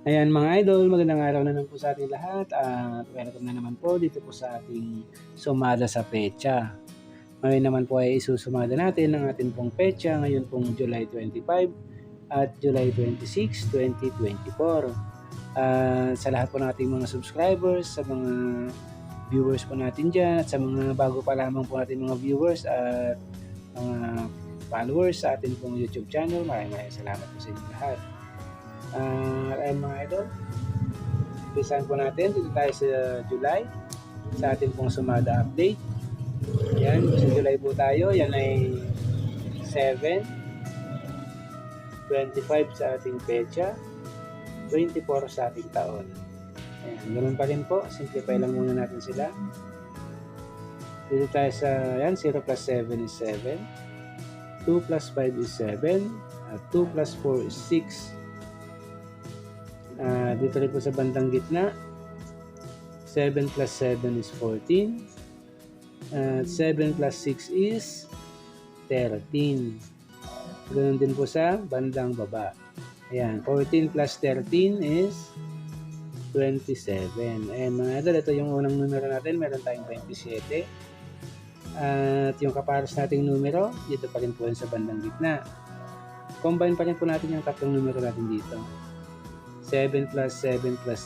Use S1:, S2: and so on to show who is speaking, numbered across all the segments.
S1: Ayan mga idol, magandang araw na naman po sa ating lahat at welcome na naman po dito po sa ating sumada sa pecha. Ngayon naman po ay isusumada natin ang ating pong pecha ngayon pong July 25 at July 26, 2024. Uh, sa lahat po nating mga subscribers, sa mga viewers po natin dyan at sa mga bago pa lamang po natin mga viewers at mga followers sa ating pong YouTube channel, maraming maraming salamat po sa inyo lahat. Uh, ayun mga idol, umpisahan po natin. Dito tayo sa July sa ating pong sumada update. Yan, sa July po tayo. Yan ay 7, 25 sa ating pecha, 24 sa ating taon. Ayan, ganun pa rin po. Simplify lang muna natin sila. Dito tayo sa, yan, 0 plus 7 is 7. 2 plus 5 is 7. At 2 plus 4 is 6. Uh, dito rin po sa bandang gitna. 7 plus 7 is 14. At uh, 7 plus 6 is 13. Ganun din po sa bandang baba. Ayan, 14 plus 13 is 27. Ayan mga idol, ito yung unang numero natin. Meron tayong 27. At yung kaparos nating numero, dito pa rin po yun sa bandang gitna. Combine pa rin po natin yung tatlong numero natin dito. 7 plus 7 plus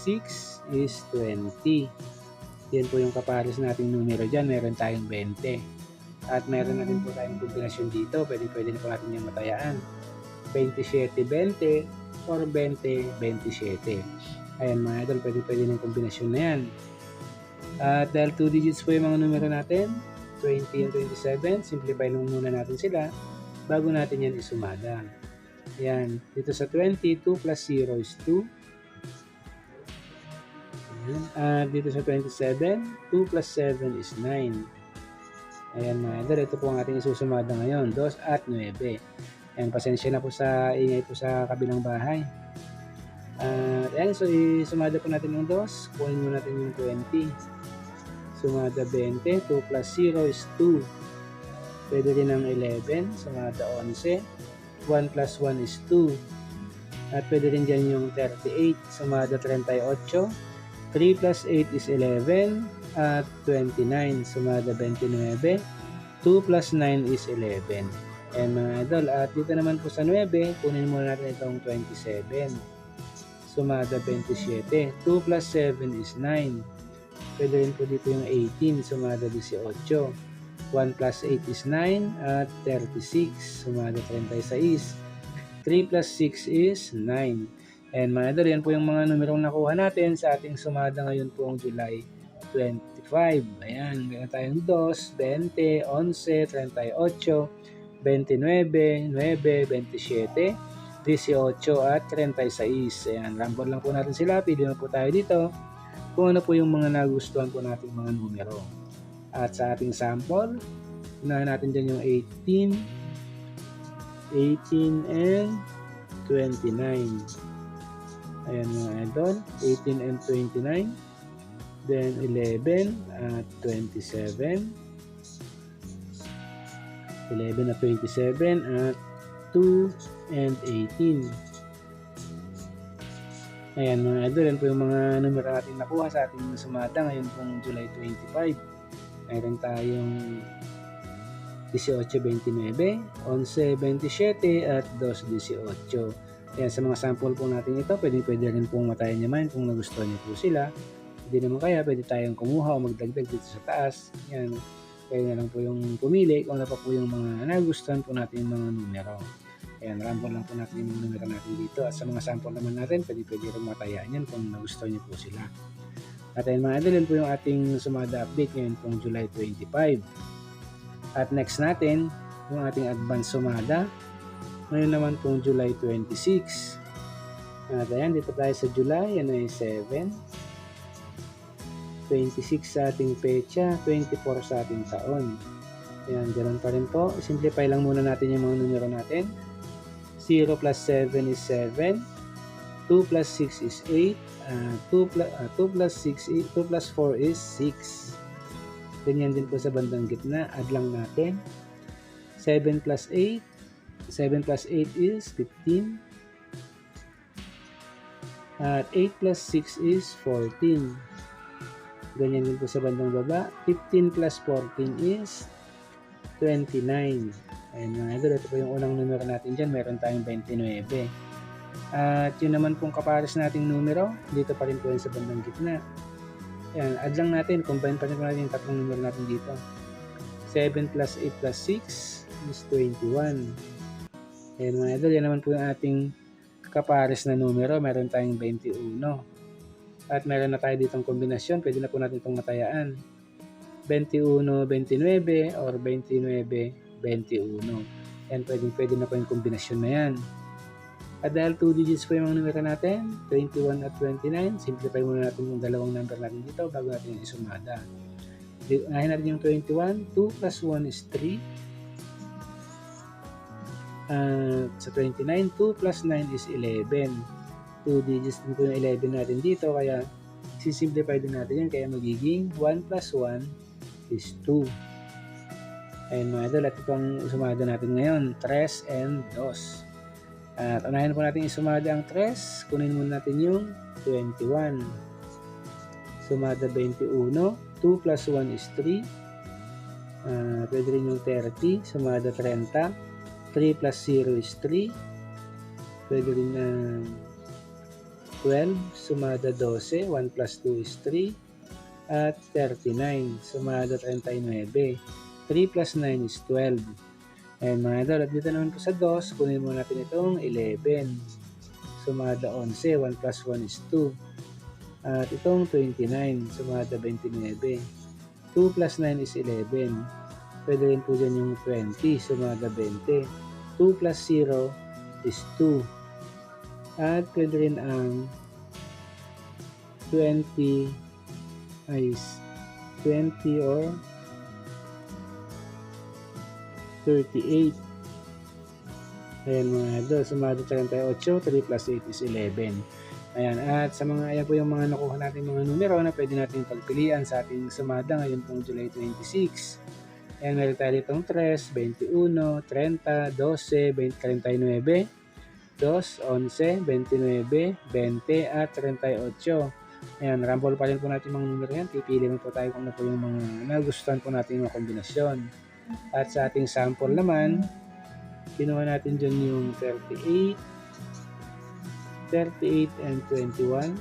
S1: 6 is 20. Yan po yung kapares nating numero dyan. Meron tayong 20. At meron na rin po tayong kombinasyon dito. Pwede, pwede na po natin yung matayaan. 27-20 or 20-27. Ayan mga idol, pwede pwede ng kombinasyon na yan. At dahil 2 digits po yung mga numero natin, 20 and 27, simplify lang muna natin sila bago natin yan isumada. Ayan. Dito sa 20, 2 plus 0 is 2. Ayan. Uh, dito sa 27, 2 plus 7 is 9. Ayan mga idol, ito po ang ating isusumada ngayon, 2 at 9. Ayan, pasensya na po sa ingay po sa kabilang bahay. Uh, ayan, so isumada po natin yung 2. Kunin mo natin yung 20. Sumada 20, 2 plus 0 is 2. Pwede rin ang 11, sumada 11. 1 plus 1 is 2. At pwede rin dyan yung 38, sumada 38. 3 plus 8 is 11. At 29, sumada 29. 2 plus 9 is 11. Ayan mga idol. At dito naman po sa 9, kunin muna natin itong 27. Sumada 27. 2 plus 7 is 9. Pwede rin po dito yung 18, sumada 18. 1 plus 8 is 9 at 36. Sumada 36. 3 plus 6 is 9. And mga idol, yan po yung mga numerong nakuha natin sa ating sumada ngayon pong July 25. Ayan, meron tayong 2, 20, 11, 38, 29, 9, 27, 18 at 36. Ayan, rambol lang po natin sila. Pili na po tayo dito kung ano po yung mga nagustuhan po nating mga numero. At sa ating sample, unahin natin dyan yung 18, 18 and 29. Ayan mga idol, 18 and 29. Then 11 at 27. 11 at 27 at 2 and 18. Ayan mga idol, yan po yung mga numero natin nakuha sa ating sumada ngayon pong July 25 meron tayong 18.29, 11.27 at 2.18. Ayan, sa mga sample po natin ito, pwede, pwede rin pong matayin naman kung nagustuhan niyo po sila. Hindi naman kaya, pwede tayong kumuha o magdagdag dito sa taas. Yan, kaya na lang po yung pumili kung ano pa po yung mga nagustuhan po natin yung mga numero. Ayan, ramble lang po natin yung numero natin dito. At sa mga sample naman natin, pwede pwede rin matayaan yan kung nagustuhan niyo po sila. At ayun mga idol, yun po yung ating sumada update ngayon pong July 25. At next natin, yung ating advance sumada. Ngayon naman pong July 26. At ayan, dito tayo sa July, yan ay 7. 26 sa ating pecha, 24 sa ating taon. Ayan, ganoon pa rin po. Simplify lang muna natin yung mga numero natin. 0 plus 7 is 7. 2 plus 6 is 8, uh, 2, plus, uh, 2 plus 6 is, 2 plus 4 is 6. Ganyan din po sa bandang gitna, add lang natin. 7 plus 8, 7 plus 8 is 15. At 8 plus 6 is 14. Ganyan din po sa bandang baba. 15 plus 14 is 29. Ayan mga idol, ito po yung unang numero natin dyan. Meron tayong 29. At yun naman pong kapares nating numero, dito pa rin po yun sa bandang gitna. Ayan, add lang natin, combine pa rin natin yung tatlong numero natin dito. 7 plus 8 plus 6 is 21. Ayan mga idol, yan naman po yung ating kapares na numero. Meron tayong 21. At meron na tayo ditong kombinasyon. Pwede na po natin itong matayaan. 21-29 or 29-21. Yan, pwede, pwede na po yung kombinasyon na yan. At dahil 2 digits po yung mga numero natin, 21 at 29, simplify muna natin yung dalawang number natin dito bago natin yung isumada. Unahin natin yung 21, 2 plus 1 is 3. At sa 29, 2 plus 9 is 11. 2 digits din po yung 11 natin dito, kaya sisimplify din natin yan, kaya magiging 1 plus 1 is 2. Ayun mga idol, at itong sumada natin ngayon, 3 and 2. At unahin po natin isumada ang 3, kunin muna natin yung 21. Sumada 21, 2 plus 1 is 3. Uh, pwede rin yung 30, sumada 30. 3 plus 0 is 3. Pwede rin na 12, sumada 12. 1 plus 2 is 3. At 39, sumada 39. 3 plus 9 is 12. Ayan mga idol, at dito naman po sa 2, kunin mo natin itong 11. Sumada 11, 1 plus 1 is 2. At itong 29, sumada 29. 2 plus 9 is 11. Pwede rin po dyan yung 20, sumada 20. 2 plus 0 is 2. At pwede rin ang 20 ay 20 or 38. Ayan mga idol, sumado 38, 3 plus 8 is 11. Ayan, at sa mga, ayan po yung mga nakuha natin mga numero na pwede natin pagpilian sa ating sumada ngayon pong July 26. Ayan, meron tayo ditong 3, 21, 30, 12, 20, 39, 2, 11, 29, 20, at 38. Ayan, rumble pa rin po natin mga numero yan. Pipili mo po tayo kung ano po yung mga nagustuhan po natin mga kombinasyon. At sa ating sample naman, kinuha natin dyan yung 38, 38 and 21.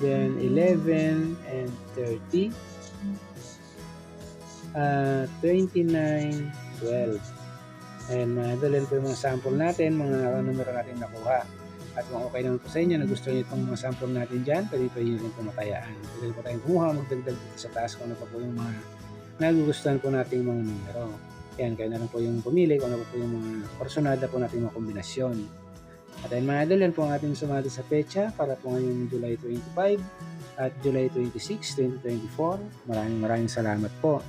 S1: Then 11 and 30. Uh, 29, 12. And mga dalhin po yung mga sample natin, mga numero natin nakuha. At kung okay naman po sa inyo, na gusto niyo itong mga sample natin dyan, pwede pa yun yung pumatayaan. Pwede po tayong kumuha, magdagdag sa taas kung ano pa po yung mga nagugustuhan po natin mga numero. Yan, kayo na lang po yung pumili kung ano po yung mga personada po natin mga kombinasyon. At ayun mga idol, yan po ang ating sumada sa pecha para po ngayong July 25 at July 26, 2024. Maraming maraming salamat po.